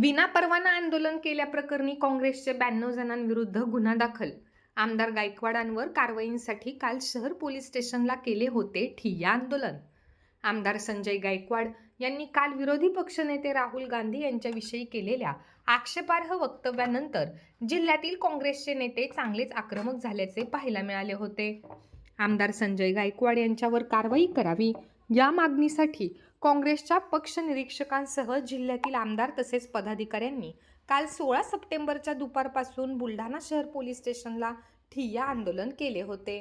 विनापरवाना आंदोलन केल्याप्रकरणी काँग्रेसचे ब्याण्णव जणांविरुद्ध गुन्हा दाखल. आमदार गायकवाडांवर कारवाईंसाठी काल शहर पोलीस स्टेशनला केले होते ठिय्या आंदोलन. आमदार संजय गायकवाड यांनी काल विरोधी पक्षनेते राहुल गांधी यांच्याविषयी केलेल्या आक्षेपार्ह वक्तव्यानंतर जिल्ह्यातील काँग्रेसचे नेते चांगलेच आक्रमक झाल्याचे पाहायला मिळाले होते. आमदार संजय गायकवाड यांच्यावर कारवाई करावी या मागणीसाठी काँग्रेसच्या पक्ष निरीक्षकांसह जिल्ह्यातील आमदार तसेच पदाधिकाऱ्यांनी काल सोळा सप्टेंबरच्या दुपारपासून बुलढाणा शहर पोलीस स्टेशनला ठिय्या आंदोलन केले होते.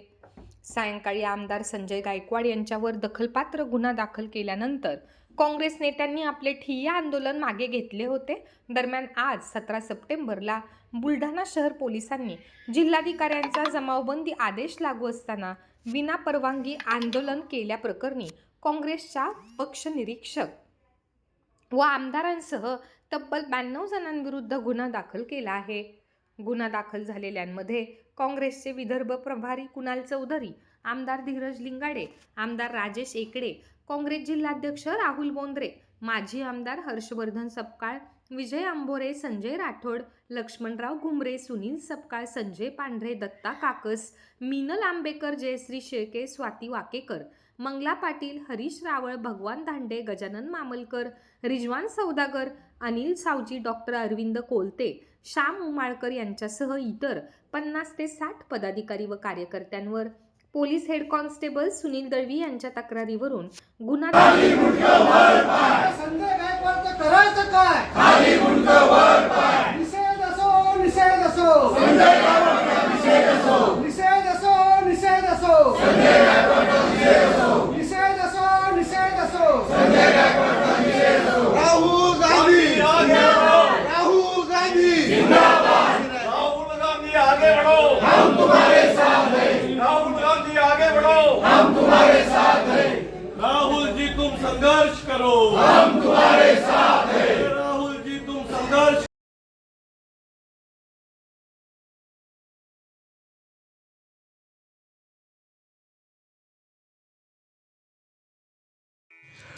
सायंकाळी आमदार संजय गायकवाड यांच्यावर दखलपात्र गुन्हा दाखल केल्यानंतर काँग्रेस नेत्यांनी आपले ठिय्या आंदोलन मागे घेतले होते. दरम्यान आज सतरा सप्टेंबरला बुलढाणा शहर पोलिसांनी जिल्हाधिकाऱ्यांचा जमावबंदी आदेश लागू असताना विनापरवानगी आंदोलन केल्याप्रकरणी काँग्रेसच्या पक्ष निरीक्षक व आमदारांसह तब्बल ब्याण्णव जणांविरुद्ध गुन्हा दाखल केला आहे. गुन्हा दाखल झालेल्यांमध्ये काँग्रेसचे विदर्भ प्रभारी कुणाल चौधरी आमदार धीरज लिंगाडे आमदार राजेश एकडे काँग्रेस जिल्हाध्यक्ष राहुल बोंद्रे माजी आमदार हर्षवर्धन सपकाळ विजय आंबोरे संजय राठोड लक्ष्मणराव घुमरे सुनील सपकाळ संजय पांढरे दत्ता काकस मीनल आंबेकर जयश्री शेळके स्वाती वाकेकर मंगला पाटील हरीश रावळ भगवान दांडे गजानन मामलकर रिजवान सौदागर अनिल सावजी डॉक्टर अरविंद कोलते श्याम उमाळकर यांच्यासह इतर पन्नास ते साठ पदाधिकारी व कार्यकर्त्यांवर police head constable Sunil Dalvi यांच्या तक्रारीवरून गुन्हा करायचं काय? खाली मुंड वर पाय. निषेध असो निषेध असो संजय निषेध असो निषेध असो निषेध असो संजय निषेध असो निषेध असो संजय राहुल गांधी राहुल गांधी राहुल गांधी आगे बढ़ो हम तुम्हारे साथ हैं। राहुल गांधी आगे बढ़ो। हम तुम्हारे साथ हैं। राहुल जी तुम संघर्ष करो। हम तुम्हारे